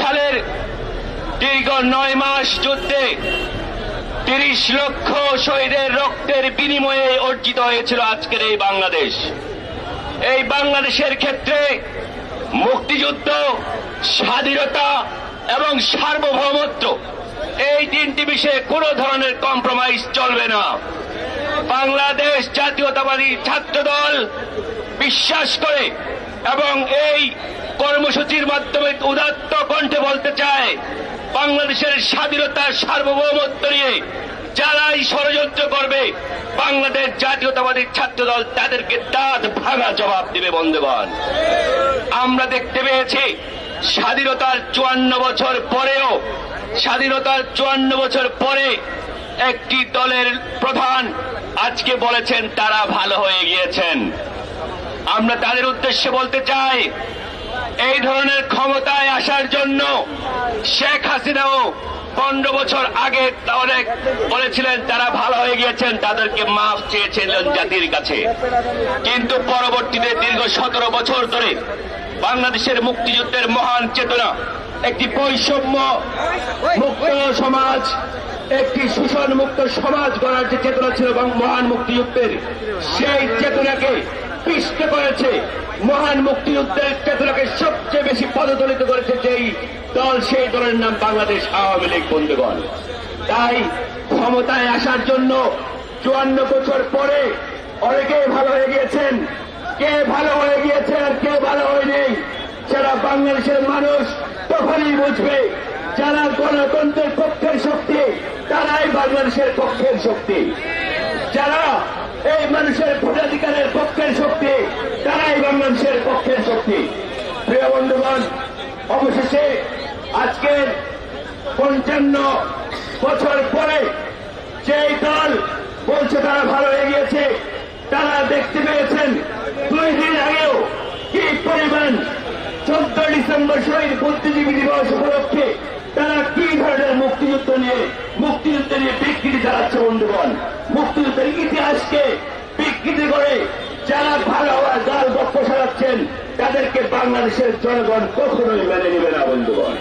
সালের দীর্ঘ নয় মাস যুদ্ধে তিরিশ লক্ষ শহীদের রক্তের বিনিময়ে অর্জিত হয়েছিল আজকের এই বাংলাদেশ। এই বাংলাদেশের ক্ষেত্রে মুক্তিযুদ্ধ, স্বাধীনতা এবং সার্বভৌমত্ব এই তিনটি বিষয়ে কোনো ধরনের কম্প্রোমাইজ চলবে না। বাংলাদেশ জাতীয়তাবাদী ছাত্রদল বিশ্বাস করে এবং এই কর্মসূচির মাধ্যমে উদাত্ত কণ্ঠে বলতে চায়, বাংলাদেশের স্বাধীনতার সার্বভৌমত্ব নিয়ে যারাই ষড়যন্ত্র করবে, বাংলাদেশ জাতীয়তাবাদী ছাত্র দল তাদেরকে দাঁত ভাঙা জবাব দেবে বন্ধুগণ। আমরা দেখতে পেয়েছি, স্বাধীনতার চুয়ান্ন বছর পরেও, স্বাধীনতার চুয়ান্ন বছর পরে একটি দলের প্রধান আজকে বলেছেন, তারা ভালো হয়ে গিয়েছেন। আমরা তাদের উদ্দেশ্যে বলতে চাই এই ধরনের ক্ষমতায় আসার জন্য শেখ হাসিনাও পনেরো বছর আগে অনেক বলেছিলেন, তারা ভালো হয়ে গিয়েছেন, তাদেরকে মাফ চেয়েছিলেন জাতির কাছে। কিন্তু পরবর্তীতে দীর্ঘ সতেরো বছর ধরে বাংলাদেশের মুক্তিযুদ্ধের মহান চেতনা, একটি বৈষম্য মুক্ত সমাজ, একটি শোষণ মুক্ত সমাজ গড়ার যে চেতনা ছিল মহান মুক্তিযুদ্ধের সেই চেতনাকে পিষ্ট করেছে। মহান মুক্তিযুদ্ধের চেতনাকে সবচেয়ে বেশি পদদলিত করেছে যেই দল, সেই দলের নাম বাংলাদেশ আওয়ামী লীগ, বন্ধুগণ। তাই ক্ষমতায় আসার জন্য চুয়ান্ন বছর পরে অনেকেই ভালো হয়ে গিয়েছেন। কে ভালো হয়ে গিয়েছে আর কে ভালো হয়নি যারা বাংলাদেশের মানুষ তখনই বুঝবে। যারা গণতন্ত্রের পক্ষের শক্তি, তারাই বাংলাদেশের পক্ষের শক্তি যারা এই মানুষের ভোটাধিকারের পক্ষের শক্তি তারাই বাংলাদেশের পক্ষের শক্তি প্রিয় বন্ধুগণ, অবশেষে আজকের পঞ্চান্ন বছর পরে যেই দল বলছে তারা ভালো হয়ে গিয়েছে তারা দেখতে পেয়েছেন দুই দিন আগেও কি পরিমাণ চোদ্দ ডিসেম্বর শহীদ বুদ্ধিজীবী দিবস উপলক্ষে তারা কি ধরনের মুক্তিযুদ্ধ নিয়ে মুক্তিযুদ্ধ নিয়ে বিকৃতি চালাচ্ছে বন্ধুগণ? মুক্তিযুদ্ধের ইতিহাসকে বিকৃতি করে যারা ভালো হওয়ার দল বক্ষ তাদেরকে বাংলাদেশের জনগণ কখনোই মেনে নেবে না বন্ধুগণ।